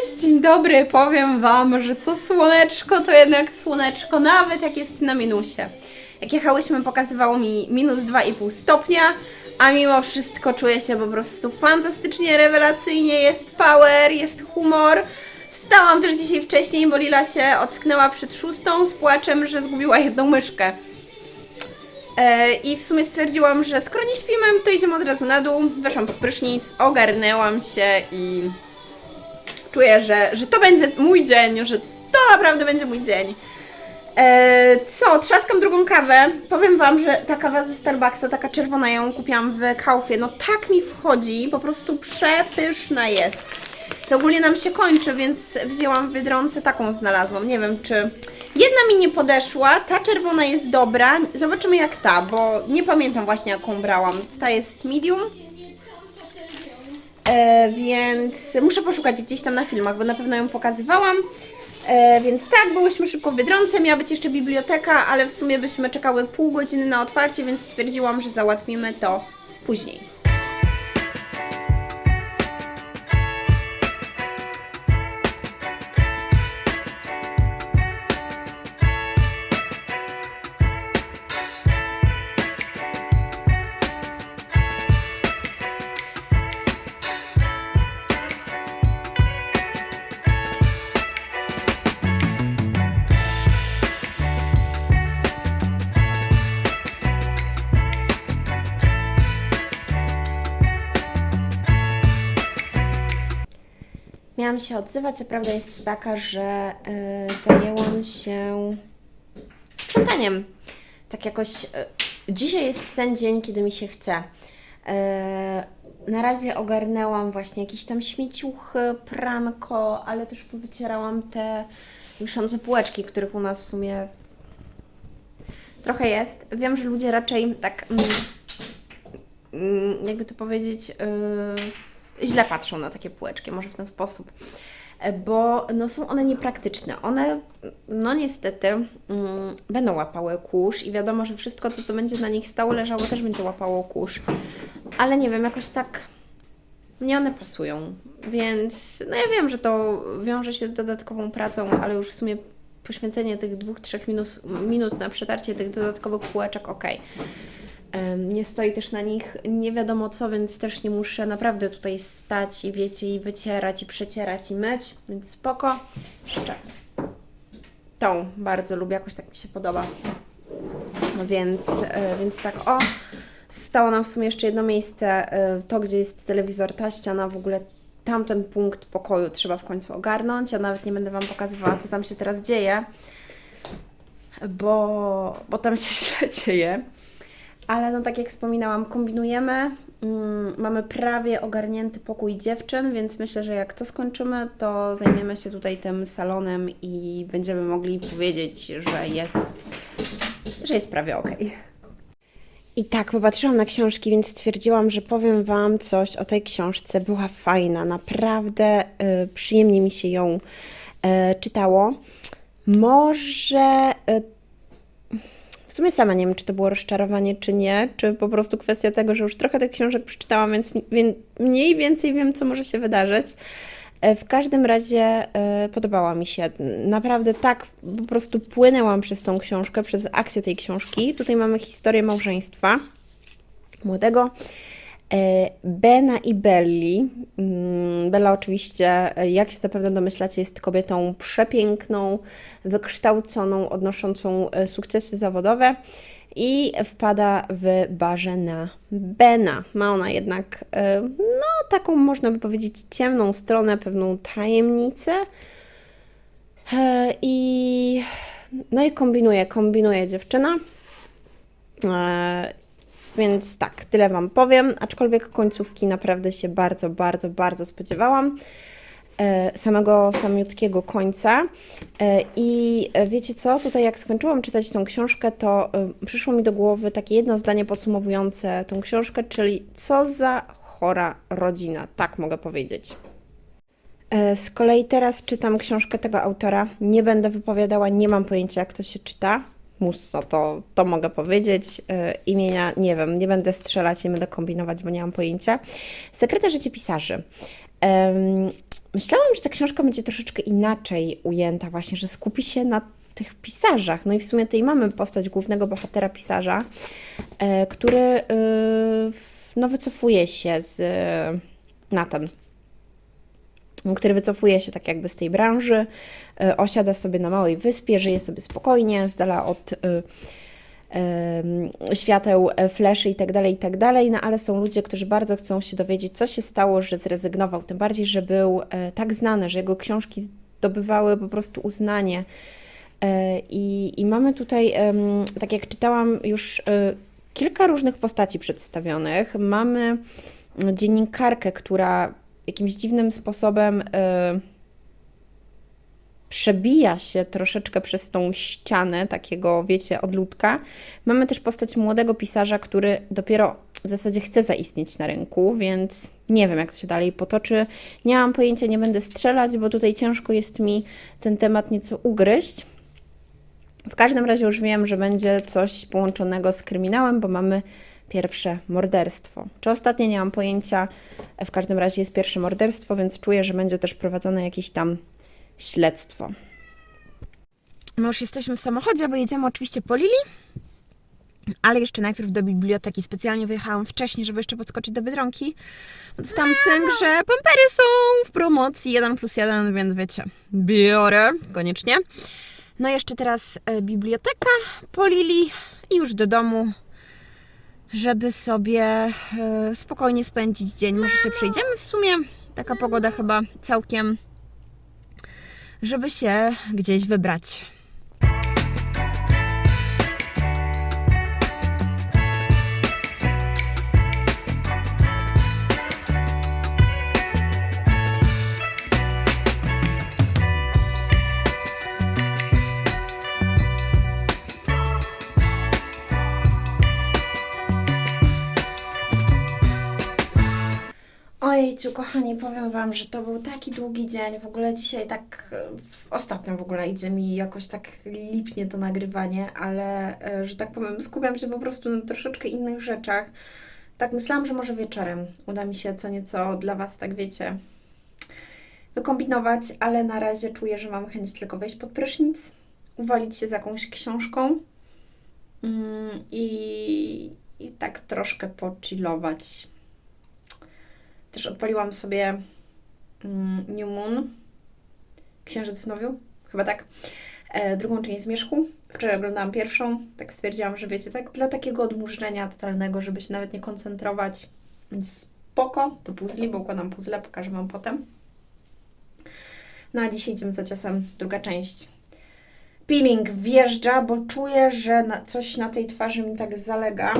Cześć, dzień dobry. Powiem Wam, że co słoneczko, to jednak słoneczko, nawet jak jest na minusie. Jak jechałyśmy, pokazywało mi minus 2,5 stopnia, a mimo wszystko czuję się po prostu fantastycznie, rewelacyjnie. Jest power, jest humor. Wstałam też dzisiaj wcześniej, bo Lila się ocknęła przed szóstą z płaczem, że zgubiła jedną myszkę. E, I w sumie stwierdziłam, że skoro nie śpimy, to idziemy od razu na dół. Weszłam pod prysznic, ogarnęłam się i czuję, że, że to będzie mój dzień, że to naprawdę będzie mój dzień. E, co, trzaskam drugą kawę. Powiem Wam, że ta kawa ze Starbucksa, taka czerwona, ją kupiłam w Kaufie, no tak mi wchodzi, po prostu przepyszna jest. To ogólnie nam się kończy, więc wzięłam w Biedronce taką znalazłam. Nie wiem, czy jedna mi nie podeszła, ta czerwona jest dobra. Zobaczymy jak ta, bo nie pamiętam właśnie jaką brałam. Ta jest medium, E, więc muszę poszukać gdzieś tam na filmach, bo na pewno ją pokazywałam. E, więc tak, byłyśmy szybko w Biedronce, miała być jeszcze biblioteka, ale w sumie byśmy czekały pół godziny na otwarcie, więc stwierdziłam, że załatwimy to później. Się odzywać, a prawda jest taka, że y, zajęłam się sprzątaniem. Tak jakoś. y, dzisiaj jest ten dzień, kiedy mi się chce. Y, na razie ogarnęłam właśnie jakieś tam śmieciuchy, pranko, ale też powycierałam te wiszące półeczki, których u nas w sumie trochę jest. Wiem, że ludzie raczej tak. Mm, mm, jakby to powiedzieć. Źle patrzą na takie półeczki, może w ten sposób. E, Bo no, są one niepraktyczne. One, no niestety, mm, będą łapały kurz i wiadomo, że wszystko to, co będzie na nich stało, leżało, też będzie łapało kurz. Ale nie wiem, jakoś tak nie one pasują. Więc no ja wiem, że to wiąże się z dodatkową pracą, ale już w sumie poświęcenie tych dwóch, trzech minus, minut na przetarcie tych dodatkowych półeczek, ok. Nie stoi też na nich nie wiadomo co, więc też nie muszę naprawdę tutaj stać i wiecie, i wycierać, i przecierać, i myć, więc spoko. Jeszcze tą bardzo lubię, jakoś tak mi się podoba. Więc, e, więc tak, o, stało nam w sumie jeszcze jedno miejsce, e, to gdzie jest telewizor, ta ściana, w ogóle tamten punkt pokoju trzeba w końcu ogarnąć. Ja nawet nie będę Wam pokazywała, co tam się teraz dzieje, bo, bo tam się źle dzieje. Ale no tak jak wspominałam, kombinujemy. Mm, mamy prawie ogarnięty pokój dziewczyn, więc myślę, że jak to skończymy, to zajmiemy się tutaj tym salonem i będziemy mogli powiedzieć, że jest, że jest prawie ok. I tak, popatrzyłam na książki, więc stwierdziłam, że powiem Wam coś o tej książce. Była fajna, naprawdę y, przyjemnie mi się ją y, czytało. Może y, w sumie sama nie wiem, czy to było rozczarowanie, czy nie, czy po prostu kwestia tego, że już trochę tych książek przeczytałam, więc mniej więcej wiem, co może się wydarzyć. E, W każdym razie e, podobała mi się. Naprawdę tak po prostu płynęłam przez tą książkę, przez akcję tej książki. Tutaj mamy historię małżeństwa młodego Bena i Belli. Mm, Bella oczywiście, e, jak się zapewne domyślacie, jest kobietą przepiękną, wykształconą, odnoszącą e, sukcesy zawodowe i wpada w barze na Bena. Ma ona jednak, e, no taką można by powiedzieć ciemną stronę, pewną tajemnicę E, i no i kombinuje, kombinuje dziewczyna. Więc tak, tyle Wam powiem, aczkolwiek końcówki naprawdę się bardzo, bardzo, bardzo spodziewałam. E, samego samiutkiego końca. E, I e, wiecie co? Tutaj, jak skończyłam czytać tą książkę, to przyszło mi do głowy takie jedno zdanie podsumowujące tą książkę, czyli co za chora rodzina, tak mogę powiedzieć. Z kolei teraz czytam książkę tego autora. Nie będę wypowiadała, nie mam pojęcia, jak to się czyta. Musso, to, to mogę powiedzieć. E, Imienia nie wiem, nie będę strzelać, nie będę kombinować, bo nie mam pojęcia. Sekretne życie pisarzy. Myślałam, że ta książka będzie troszeczkę inaczej ujęta, właśnie, że skupi się na tych pisarzach. No i w sumie tutaj mamy postać głównego bohatera pisarza, e, który w- no, wycofuje się z Nathan, który wycofuje się tak jakby z tej branży, e, osiada sobie na małej wyspie, żyje sobie spokojnie, z dala od e, em, świateł, e, fleszy i tak dalej, i tak no ale są ludzie, którzy bardzo chcą się dowiedzieć, co się stało, że zrezygnował, tym bardziej, że był e, tak znany, że jego książki zdobywały po prostu uznanie. E, I, i mamy tutaj, tak jak czytałam, już e, kilka różnych postaci przedstawionych. Mamy dziennikarkę, która jakimś dziwnym sposobem e, przebija się troszeczkę przez tą ścianę takiego, wiecie, odludka. Mamy też postać młodego pisarza, który dopiero w zasadzie chce zaistnieć na rynku, więc nie wiem, jak to się dalej potoczy. Nie mam pojęcia, nie będę strzelać, bo tutaj ciężko jest mi ten temat nieco ugryźć. W każdym razie już wiem, że będzie coś połączonego z kryminałem, bo mamy pierwsze morderstwo. Czy ostatnie, nie mam pojęcia. W każdym razie jest pierwsze morderstwo, więc czuję, że będzie też prowadzone jakieś tam śledztwo. My już jesteśmy w samochodzie, bo jedziemy oczywiście po Lili, ale jeszcze najpierw do biblioteki. Specjalnie wyjechałam wcześniej, żeby jeszcze podskoczyć do Biedronki. Dostałam cynk, że pampery są w promocji 1 plus 1, więc wiecie, biorę koniecznie. No jeszcze teraz e, biblioteka po Lili i już do domu, żeby sobie e, spokojnie spędzić dzień. Może się przejdziemy w sumie. Taka pogoda chyba całkiem, żeby się gdzieś wybrać. Ojejciu, kochani, powiem Wam, że to był taki długi dzień. W ogóle dzisiaj tak, w ostatnim w ogóle idzie mi jakoś tak lipnie to nagrywanie, ale, e, że tak powiem, skupiam się po prostu na troszeczkę innych rzeczach. Tak myślałam, że może wieczorem uda mi się co nieco dla Was, tak wiecie, wykombinować, ale na razie czuję, że mam chęć tylko wejść pod prysznic, uwalić się z jakąś książką mm, i, i tak troszkę pochillować. Też odpaliłam sobie mm, New Moon, Księżyc w Nowiu, chyba tak. E, drugą część Zmierzchu. Wczoraj oglądałam pierwszą, tak stwierdziłam, że wiecie, tak dla takiego odmurzenia totalnego, żeby się nawet nie koncentrować. Spoko, to puzzli, bo układam puzzle, pokażę Wam potem. No a dzisiaj idziemy za ciosem, druga część. Peeling wjeżdża, bo czuję, że na, coś na tej twarzy mi tak zalega.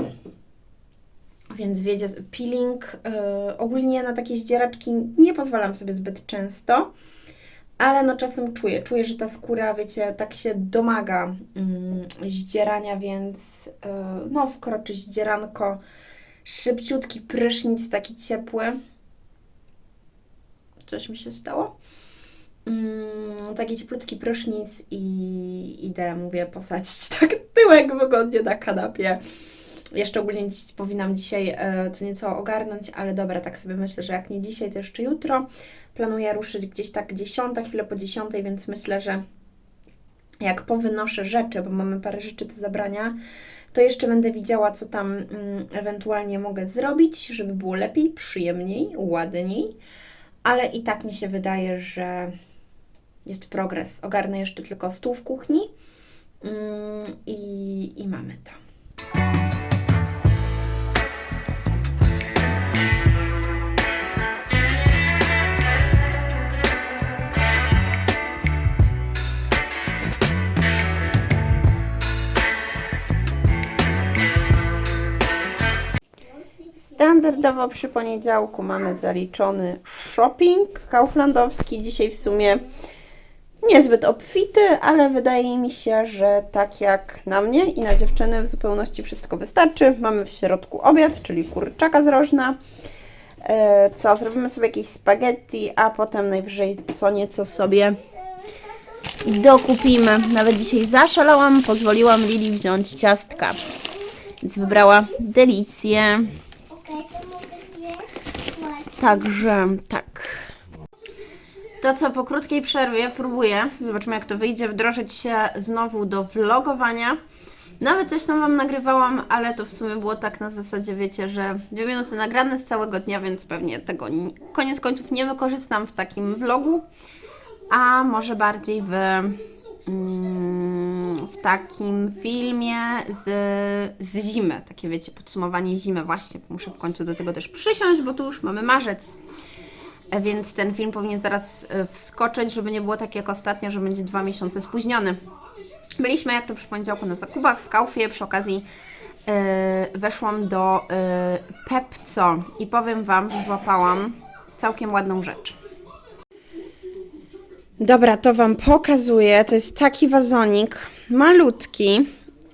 Więc wiecie, peeling yy, ogólnie na takie zdzieraczki nie pozwalam sobie zbyt często, ale no czasem czuję, czuję, że ta skóra, wiecie, tak się domaga mm, zdzierania, więc yy, no wkroczy zdzieranko, szybciutki prysznic, taki ciepły. Coś mi się stało? Mm, taki cieplutki prysznic i idę, mówię, posadzić tak tyłek wygodnie na kanapie. Jeszcze ogólnie dziś, powinnam dzisiaj e, co nieco ogarnąć, ale dobra, tak sobie myślę, że jak nie dzisiaj, to jeszcze jutro. Planuję ruszyć gdzieś tak dziesiąta, chwilę po dziesiątej, więc myślę, że jak powynoszę rzeczy, bo mamy parę rzeczy do zabrania, to jeszcze będę widziała, co tam mm, ewentualnie mogę zrobić, żeby było lepiej, przyjemniej, ładniej. Ale i tak mi się wydaje, że jest progres. Ogarnę jeszcze tylko stół w kuchni mm, i, i mamy to. Standardowo przy poniedziałku mamy zaliczony shopping kauflandowski. Dzisiaj w sumie niezbyt obfity, ale wydaje mi się, że tak jak na mnie i na dziewczyny w zupełności wszystko wystarczy. Mamy w środku obiad, czyli kurczaka z rożna. E, Co, zrobimy sobie jakieś spaghetti, a potem najwyżej co nieco sobie dokupimy. Nawet dzisiaj zaszalałam, pozwoliłam Lili wziąć ciastka. Więc wybrała delicję. Okej, to mogę je kłaść. Także tak. To co, po krótkiej przerwie próbuję, zobaczymy jak to wyjdzie, wdrożyć się znowu do vlogowania. Nawet coś tam Wam nagrywałam, ale to w sumie było tak na zasadzie, wiecie, że dwie minuty nagrane z całego dnia, więc pewnie tego ni- koniec końców nie wykorzystam w takim vlogu, a może bardziej w, w takim filmie z, z zimy, takie wiecie, podsumowanie zimy właśnie. Muszę w końcu do tego też przysiąść, bo tu już mamy marzec. E, Więc ten film powinien zaraz e, wskoczyć, żeby nie było tak jak ostatnio, że będzie dwa miesiące spóźniony. Byliśmy jak to przy poniedziałku na zakupach w Kaufie, przy okazji e, weszłam do e, Pepco i powiem Wam, że złapałam całkiem ładną rzecz. Dobra, to Wam pokazuję. To jest taki wazonik, malutki,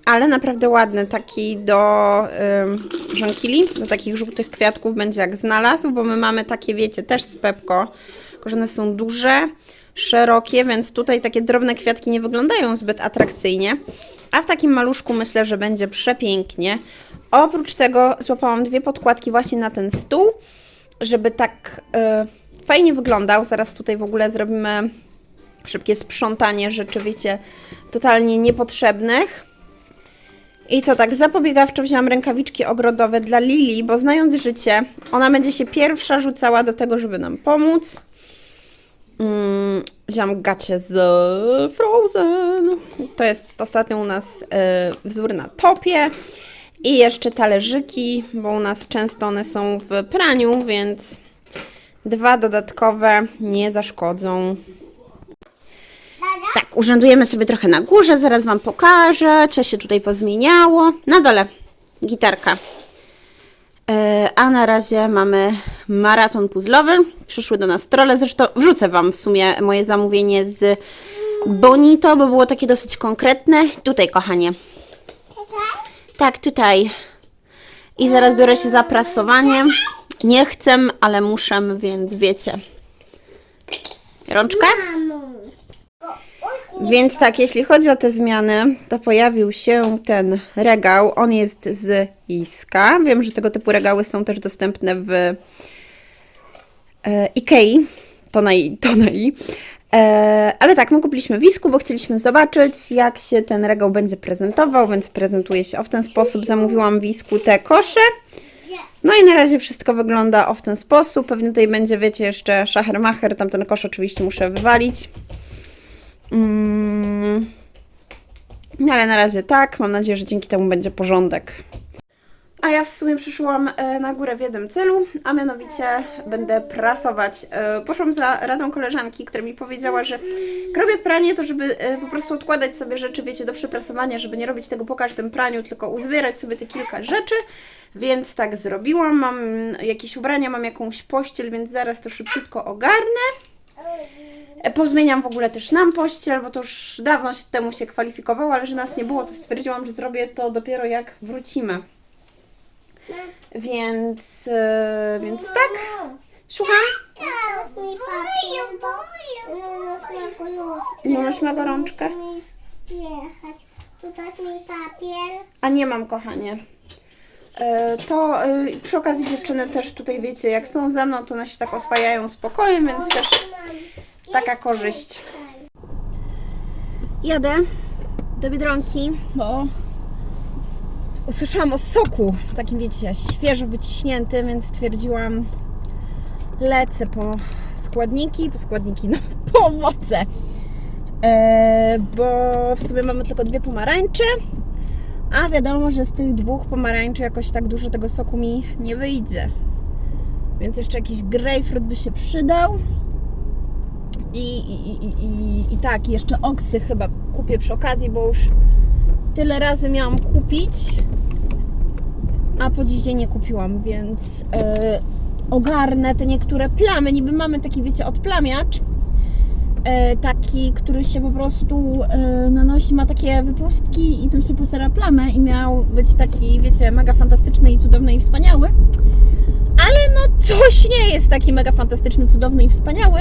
ale naprawdę ładny, taki do ym, żonkili, do takich żółtych kwiatków będzie jak znalazł, bo my mamy takie, wiecie, też z Pepko, tylko że one są duże, szerokie, więc tutaj takie drobne kwiatki nie wyglądają zbyt atrakcyjnie, a w takim maluszku myślę, że będzie przepięknie. Oprócz tego złapałam dwie podkładki właśnie na ten stół, żeby tak y, fajnie wyglądał. Zaraz tutaj w ogóle zrobimy szybkie sprzątanie rzeczy, wiecie, totalnie niepotrzebnych. I co tak, zapobiegawczo wzięłam rękawiczki ogrodowe dla Lili, bo znając życie, ona będzie się pierwsza rzucała do tego, żeby nam pomóc. Mm, wzięłam gacie z Frozen. To jest ostatnio u nas e, wzór na topie. I jeszcze talerzyki, bo u nas często one są w praniu, więc dwa dodatkowe nie zaszkodzą. Tak, urzędujemy sobie trochę na górze, zaraz Wam pokażę, co się tutaj pozmieniało. Na dole gitarka. E, A na razie mamy maraton puzzlowy. Przyszły do nas trole. Zresztą wrzucę Wam w sumie moje zamówienie z Bonito, bo było takie dosyć konkretne. Tutaj, kochanie. Tak, tutaj. I zaraz biorę się za prasowanie. Nie chcę, ale muszę, więc wiecie. Rączka? Więc tak, jeśli chodzi o te zmiany, to pojawił się ten regał. On jest z Iska. Wiem, że tego typu regały są też dostępne w e, Ikei. To na i, to na i. E, ale tak, my kupiliśmy w Isku, bo chcieliśmy zobaczyć, jak się ten regał będzie prezentował, więc prezentuje się o w ten sposób. Zamówiłam w Isku te kosze. No i na razie wszystko wygląda o w ten sposób. Pewnie tutaj będzie, wiecie, jeszcze szachermacher. Tamten kosz oczywiście muszę wywalić. Mm. No ale na razie tak. Mam nadzieję, że dzięki temu będzie porządek. A ja w sumie przyszłam e, na górę w jednym celu, a mianowicie będę prasować. E, Poszłam za radą koleżanki, która mi powiedziała, że robię pranie, to żeby e, po prostu odkładać sobie rzeczy, wiecie, do przeprasowania, żeby nie robić tego po każdym praniu, tylko uzbierać sobie te kilka rzeczy. Więc tak zrobiłam. Mam jakieś ubrania, mam jakąś pościel, więc zaraz to szybciutko ogarnę. E, Pozmieniam w ogóle też nam pościel, bo to już dawno się temu się kwalifikowało, ale że nas nie było, to stwierdziłam, że zrobię to dopiero jak wrócimy. Więc, e, więc tak. Słucham? Możesz ma gorączkę? Jechać. A nie mam, kochanie. E, To przy okazji dziewczyny też tutaj wiecie, jak są ze mną, to one się tak oswajają spokojem, więc też taka korzyść. Jadę do Biedronki, bo usłyszałam o soku, takim wiecie, świeżo wyciśniętym, więc stwierdziłam, lecę po składniki, po składniki, no po owoce, e, bo w sumie mamy tylko dwie pomarańcze, a wiadomo, że z tych dwóch pomarańczy jakoś tak dużo tego soku mi nie wyjdzie. Więc jeszcze jakiś grejpfrut by się przydał. I, i, i, i, I tak, jeszcze oksy chyba kupię przy okazji, bo już tyle razy miałam kupić, a po dzisiaj nie kupiłam, więc e, ogarnę te niektóre plamy. Niby mamy taki, wiecie, odplamiacz, e, taki, który się po prostu e, nanosi, ma takie wypustki i tym się pocera plamę i miał być taki, wiecie, mega fantastyczny i cudowny i wspaniały. Ale no coś nie jest taki mega fantastyczny, cudowny i wspaniały,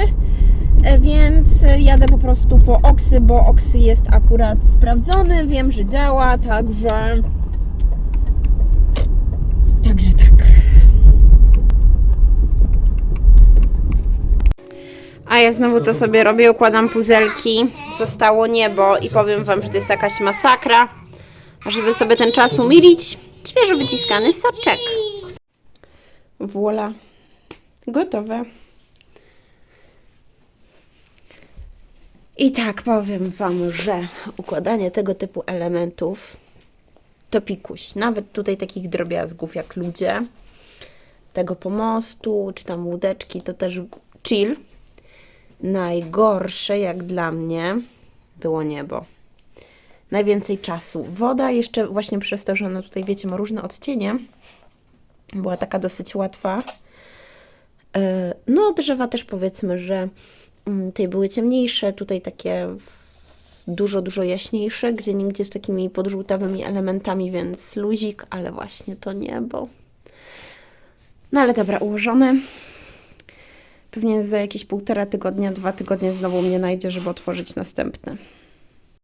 e, więc jadę po prostu po Oksy, bo Oksy jest akurat sprawdzony, wiem, że działa, także... Także tak. A ja znowu to sobie robię, układam puzelki. Zostało niebo i powiem Wam, że to jest jakaś masakra. Żeby sobie ten czas umilić, świeżo wyciskany soczek. Voila. Gotowe. I tak powiem Wam, że układanie tego typu elementów to pikuś. Nawet tutaj takich drobiazgów jak ludzie, tego pomostu, czy tam łódeczki, to też chill. Najgorsze, jak dla mnie, było niebo. Najwięcej czasu. Woda jeszcze właśnie przez to, że ona tutaj, wiecie, ma różne odcienie, była taka dosyć łatwa. E, No, drzewa też powiedzmy, że mm, tutaj były ciemniejsze, tutaj takie dużo, dużo jaśniejsze, gdzie nigdzie z takimi podżółtawymi elementami, więc luzik, ale właśnie to niebo. No ale dobra, ułożone. Pewnie za jakieś półtora tygodnia, dwa tygodnie znowu mnie najdzie, żeby otworzyć następne.